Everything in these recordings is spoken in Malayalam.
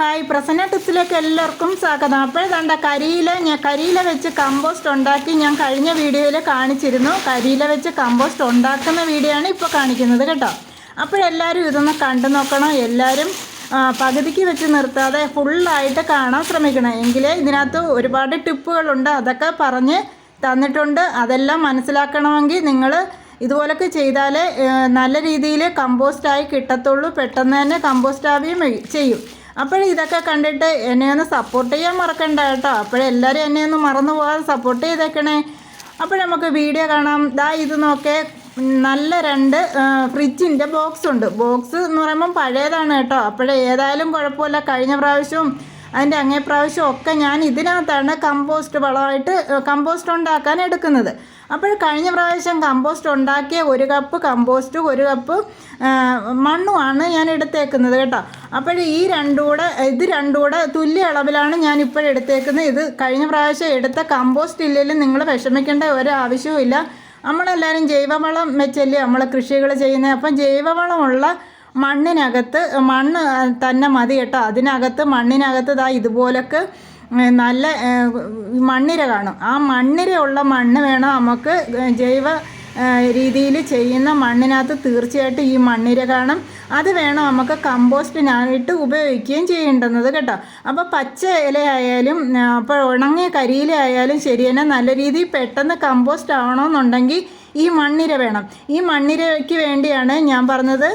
ഹായ് പ്രസന്ന ടിപ്സിലേക്ക് എല്ലാവർക്കും സ്വാഗതം. അപ്പോഴേതാണ്ട കരിയില ഞാൻ കരിയില വെച്ച് കമ്പോസ്റ്റ് ഉണ്ടാക്കി ഞാൻ കഴിഞ്ഞ വീഡിയോയിൽ കാണിച്ചിരുന്നു. കരിയില വെച്ച് കമ്പോസ്റ്റ് ഉണ്ടാക്കുന്ന വീഡിയോ ആണ് ഇപ്പോൾ കാണിക്കുന്നത് കേട്ടോ. അപ്പോഴെല്ലാവരും ഇതൊന്ന് കണ്ടു നോക്കണം. എല്ലാവരും പകുതിക്ക് വെച്ച് നിർത്താതെ ഫുള്ളായിട്ട് കാണാൻ ശ്രമിക്കണം. എങ്കിലേ ഇതിനകത്ത് ഒരുപാട് ടിപ്പുകളുണ്ട്. അതൊക്കെ പറഞ്ഞ് തന്നിട്ടുണ്ട്. അതെല്ലാം മനസ്സിലാക്കണമെങ്കിൽ നിങ്ങൾ ഇതുപോലൊക്കെ ചെയ്താലേ നല്ല രീതിയിൽ കമ്പോസ്റ്റായി കിട്ടത്തുള്ളൂ. പെട്ടെന്ന് തന്നെ കമ്പോസ്റ്റ് ആവുകയും വേ- ചെയ്യും. അപ്പോൾ ഇതൊക്കെ കണ്ടിട്ട് എന്നെ ഒന്ന് സപ്പോർട്ട് ചെയ്യാൻ മറക്കണ്ട കേട്ടോ. അപ്പോഴെല്ലാവരും എന്നെ ഒന്ന് മറന്നു പോകാതെ സപ്പോർട്ട് ചെയ്തേക്കണേ. അപ്പോൾ നമുക്ക് വീഡിയോ കാണാം. ദാ ഇത് നോക്കേ. നല്ല രണ്ട് ഫ്രിഡ്ജിന്റെ ബോക്സ് ഉണ്ട്. ബോക്സ് എന്ന് പറയുമ്പം പഴയതാണ് കേട്ടോ. അപ്പോഴേ ഏതായാലും കുഴപ്പമില്ല. കഴിഞ്ഞ പ്രാവശ്യവും അതിന്റെ അങ്ങേ പ്രാവശ്യം ഒക്കെ ഞാൻ ഇതിനകത്താണ് കമ്പോസ്റ്റ് വളമായിട്ട് കമ്പോസ്റ്റ് ഉണ്ടാക്കാൻ എടുക്കുന്നത്. അപ്പോൾ കഴിഞ്ഞ പ്രാവശ്യം കമ്പോസ്റ്റ് ഉണ്ടാക്കിയ ഒരു കപ്പ് കമ്പോസ്റ്റും ഒരു കപ്പ് മണ്ണുമാണ് ഞാൻ എടുത്തേക്കുന്നത് കേട്ടോ. അപ്പോൾ ഈ രണ്ടും കൂടെ ഇത് രണ്ടും കൂടെ തുല്യ അളവിലാണ് ഞാൻ ഇപ്പോൾ എടുത്തേക്കുന്നത്. ഇത് കഴിഞ്ഞ പ്രാവശ്യം എടുത്ത കമ്പോസ്റ്റ് ഇല്ലെങ്കിലും നിങ്ങൾ വിഷമിക്കേണ്ട ഒരു ആവശ്യവും ഇല്ല നമ്മളെല്ലാവരും ജൈവവളം വെച്ചല്ലേ നമ്മൾ കൃഷികൾ ചെയ്യുന്നത്. അപ്പം ജൈവവളമുള്ള മണ്ണിനകത്ത് മണ്ണ് തന്നെ മതി കേട്ടോ. അതിനകത്ത് മണ്ണിനകത്ത് ദാ ഇതുപോലൊക്കെ നല്ല മണ്ണിര കാണും. ആ മണ്ണിര ഉള്ള മണ്ണ് വേണം നമുക്ക് ജൈവ രീതിയിൽ ചെയ്യുന്ന മണ്ണിനകത്ത് തീർച്ചയായിട്ടും ഈ മണ്ണിര കാണും. അത് വേണം നമുക്ക് കമ്പോസ്റ്റിനായിട്ട് ഉപയോഗിക്കുകയും ചെയ്യേണ്ടുന്നത് കേട്ടോ. അപ്പോൾ പച്ച ഇലയായാലും അപ്പോൾ ഉണങ്ങിയ കരിയില ആയാലും ശരി തന്നെ നല്ല രീതിയിൽ പെട്ടെന്ന് കമ്പോസ്റ്റ് ആവണമെന്നുണ്ടെങ്കിൽ ഈ മണ്ണിര വേണം. ഈ മണ്ണിരയ്ക്ക് വേണ്ടിയാണ് ഞാൻ പറഞ്ഞത്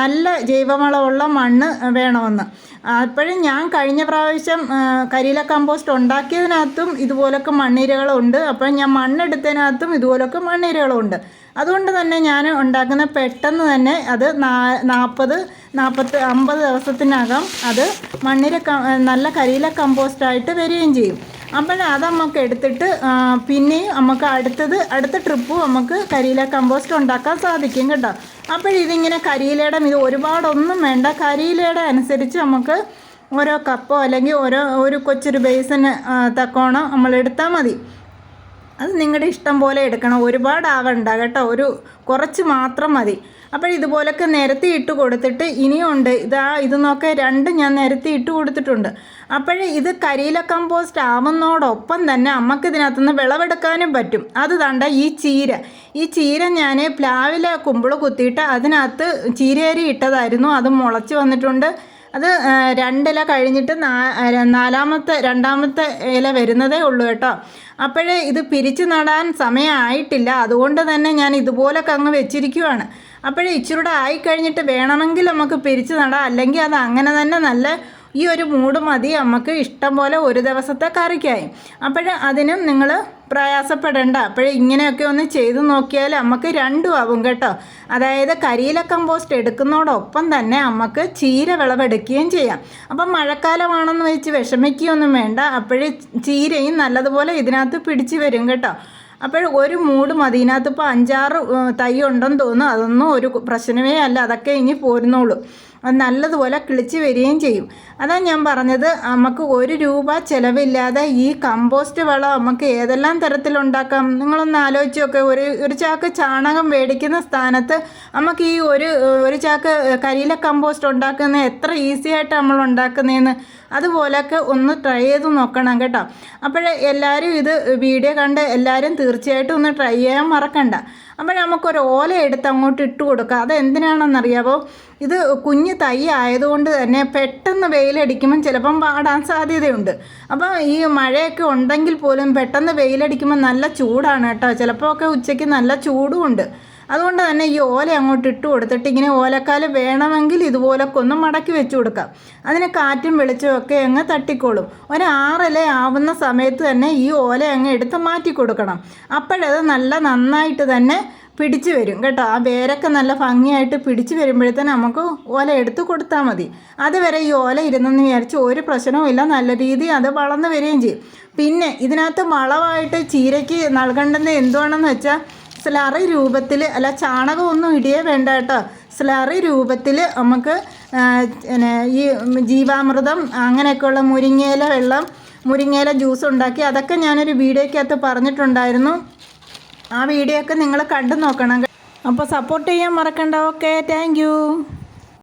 നല്ല ജൈവവളമുള്ള മണ്ണ് വേണമെന്ന്. അപ്പോഴും ഞാൻ കഴിഞ്ഞ പ്രാവശ്യം കരിയില കമ്പോസ്റ്റ് ഉണ്ടാക്കിയതിനകത്തും ഇതുപോലൊക്കെ മണ്ണിരകളുണ്ട്. അപ്പോൾ ഞാൻ മണ്ണെടുത്തതിനകത്തും ഇതുപോലൊക്കെ മണ്ണിരകളുണ്ട്. അതുകൊണ്ട് തന്നെ ഞാൻ ഉണ്ടാക്കുന്ന പെട്ടെന്ന് തന്നെ അത് നാൽപ്പത് നാൽപ്പത്തി അമ്പത് ദിവസത്തിനകം അത് മണ്ണിര നല്ല കരിയില കമ്പോസ്റ്റായിട്ട് വരികയും ചെയ്യും. അപ്പോൾ അത് നമുക്ക് എടുത്തിട്ട് പിന്നെ നമുക്ക് അടുത്തത് അടുത്ത ട്രിപ്പ് നമുക്ക് കരിയില കമ്പോസ്റ്റ് ഉണ്ടാക്കാൻ സാധിക്കും കേട്ടോ. അപ്പോഴിതിങ്ങനെ കരിയിലയുടെ ഇത് ഒരുപാടൊന്നും വേണ്ട. കരിയിലയുടെ അനുസരിച്ച് നമുക്ക് ഓരോ കപ്പോ അല്ലെങ്കിൽ ഓരോ ഒരു കൊച്ചൊരു ബേസിന് തക്കോണം നമ്മൾ എടുത്താൽ മതി. അത് നിങ്ങളുടെ ഇഷ്ടം പോലെ എടുക്കണം. ഒരുപാട് ആവണ്ട കേട്ടോ. ഒരു കുറച്ച് മാത്രം മതി. അപ്പോൾ ഇതുപോലൊക്കെ നിരത്തി ഇട്ട് കൊടുത്തിട്ട് ഇനിയുണ്ട്. ഇതാ ഇത് നോക്കെ രണ്ട് ഞാൻ നിരത്തി ഇട്ട് കൊടുത്തിട്ടുണ്ട്. അപ്പോൾ ഇത് കരിയില കമ്പോസ്റ്റ് ആവുന്നതോടൊപ്പം തന്നെ നമുക്ക് ഇതിനകത്തുനിന്ന് വിളവെടുക്കാനും പറ്റും. അത് തണ്ട ഈ ചീര. ഈ ചീര ഞാൻ പ്ലാവിലെ കുമ്പിൾ കുത്തിയിട്ട് അതിനകത്ത് ചീരയരി ഇട്ടതായിരുന്നു. അത് മുളച്ച് വന്നിട്ടുണ്ട്. അത് രണ്ടില കഴിഞ്ഞിട്ട് നാലാമത്തെ രണ്ടാമത്തെ ഇല വരുന്നതേ ഉള്ളൂ കേട്ടോ. അപ്പോഴേ ഇത് പിരിച്ചു നടാൻ സമയമായിട്ടില്ല അതുകൊണ്ട് തന്നെ ഞാൻ ഇതുപോലെ അങ്ങ് വെച്ചിരിക്കുവാണ്. അപ്പോഴേ ഇച്ചിരൂടെ ആയിക്കഴിഞ്ഞിട്ട് വേണമെങ്കിൽ നമുക്ക് പിരിച്ചു നടാം. അല്ലെങ്കിൽ അത് അങ്ങനെ തന്നെ നല്ല ഈ ഒരു മൂട് മതി. നമുക്ക് ഇഷ്ടം പോലെ ഒരു ദിവസത്തെ കറിക്കായി. അപ്പോൾ അതിനും നിങ്ങൾ പ്രയാസപ്പെടേണ്ട. അപ്പോൾ ഇങ്ങനെയൊക്കെ ഒന്ന് ചെയ്തു നോക്കിയാൽ നമുക്ക് രണ്ടും ആവും കേട്ടോ. അതായത് കരിയില കമ്പോസ്റ്റ് എടുക്കുന്നതോടൊപ്പം തന്നെ നമുക്ക് ചീര വിളവെടുക്കുകയും ചെയ്യാം. അപ്പം മഴക്കാലമാണെന്ന് വെച്ച് വിഷമിക്കുകയൊന്നും വേണ്ട. അപ്പോഴേ ചീരയും നല്ലതുപോലെ ഇതിനകത്ത് പിടിച്ചു വരും കേട്ടോ. അപ്പോൾ ഒരു മൂട് മതി. ഇതിനകത്ത് ഇപ്പോൾ അഞ്ചാറ് തൈ ഉണ്ടെന്ന് തോന്നുന്നു. അതൊന്നും ഒരു പ്രശ്നമേ അല്ല. അതൊക്കെ ഇനി പോരുന്നുള്ളൂ. അത് നല്ലതുപോലെ കിളിച്ച് വരികയും ചെയ്യും. അതാ ഞാൻ പറഞ്ഞത് നമുക്ക് ഒരു രൂപ ചിലവില്ലാതെ ഈ കമ്പോസ്റ്റ് വളം നമുക്ക് ഏതെല്ലാം തരത്തിലുണ്ടാക്കാം? നിങ്ങളൊന്ന് ആലോചിച്ച് നോക്കുക ഒരു ഒരു ചാക്ക് ചാണകം മേടിക്കുന്ന സ്ഥാനത്ത് നമുക്ക് ഈ ഒരു ഒരു ചാക്ക് കരിയില കമ്പോസ്റ്റ് ഉണ്ടാക്കുന്ന എത്ര ഈസി ആയിട്ട് നമ്മൾ ഉണ്ടാക്കുന്നതെന്ന് അതുപോലെയൊക്കെ ഒന്ന് ട്രൈ ചെയ്ത് നോക്കണം കേട്ടോ. അപ്പോൾ എല്ലാവരും ഇത് വീഡിയോ കണ്ട് എല്ലാവരും തീർച്ചയായിട്ടും ഒന്ന് ട്രൈ ചെയ്യാൻ മറക്കണ്ട. അപ്പോൾ നമുക്കൊരു ഓല എടുത്ത് അങ്ങോട്ട് ഇട്ട് കൊടുക്കുക അത് എന്തിനാണെന്നറിയാമോ ഇത് കുഞ്ഞ് തൈ ആയതുകൊണ്ട് തന്നെ പെട്ടെന്ന് വെയിലടിക്കുമ്പം ചിലപ്പം പാടാൻ സാധ്യതയുണ്ട്. അപ്പോൾ ഈ മഴയൊക്കെ ഉണ്ടെങ്കിൽ പോലും പെട്ടെന്ന് വെയിലടിക്കുമ്പോൾ നല്ല ചൂടാണ് കേട്ടോ. ചിലപ്പോൾ ഒക്കെ ഉച്ചയ്ക്ക് നല്ല ചൂടും ഉണ്ട്. അതുകൊണ്ട് തന്നെ ഈ ഓല അങ്ങോട്ട് ഇട്ട് കൊടുത്തിട്ട് ഇങ്ങനെ ഓലക്കാൽ വേണമെങ്കിൽ ഇതുപോലൊക്കെ ഒന്ന് മടക്കി വെച്ച് കൊടുക്കാം. അതിന് കാറ്റും വെളിച്ചവും ഒക്കെ അങ്ങ് തട്ടിക്കോളും. ഒരു ആവുന്ന സമയത്ത് തന്നെ ഈ ഓല അങ്ങ് എടുത്ത് മാറ്റി കൊടുക്കണം. അപ്പോഴത് നല്ല നന്നായിട്ട് തന്നെ പിടിച്ചു വരും കേട്ടോ. ആ വേരൊക്കെ നല്ല ഭംഗിയായിട്ട് പിടിച്ചു വരുമ്പോഴത്തേന് നമുക്ക് ഓല എടുത്ത് കൊടുത്താൽ മതി. അതുവരെ ഈ ഓല ഇരുന്നെന്ന് വിചാരിച്ച് ഒരു പ്രശ്നവും ഇല്ല. നല്ല രീതിയിൽ അത് വളർന്നു വരികയും ചെയ്യും. പിന്നെ ഇതിനകത്ത് വളമായിട്ട് ചീരയ്ക്ക് നൽകേണ്ടത് എന്തുവാണെന്ന് വെച്ചാൽ സ്ലറി രൂപത്തിൽ അല്ല ചാണകമൊന്നും ഇടിയേ വേണ്ട കേട്ടോ. സ്ലറി രൂപത്തിൽ നമുക്ക് പിന്നെ ഈ ജീവാമൃതം അങ്ങനെയൊക്കെയുള്ള മുരിങ്ങയില വെള്ളം മുരിങ്ങയില ജ്യൂസ് ഉണ്ടാക്കി അതൊക്കെ ഞാനൊരു വീഡിയോയ്ക്കകത്ത് പറഞ്ഞിട്ടുണ്ടായിരുന്നു. ആ വീഡിയോ ഒക്കെ നിങ്ങൾ കണ്ടു നോക്കണം. അപ്പോൾ സപ്പോർട്ട് ചെയ്യാൻ മറക്കണ്ട. Okay thank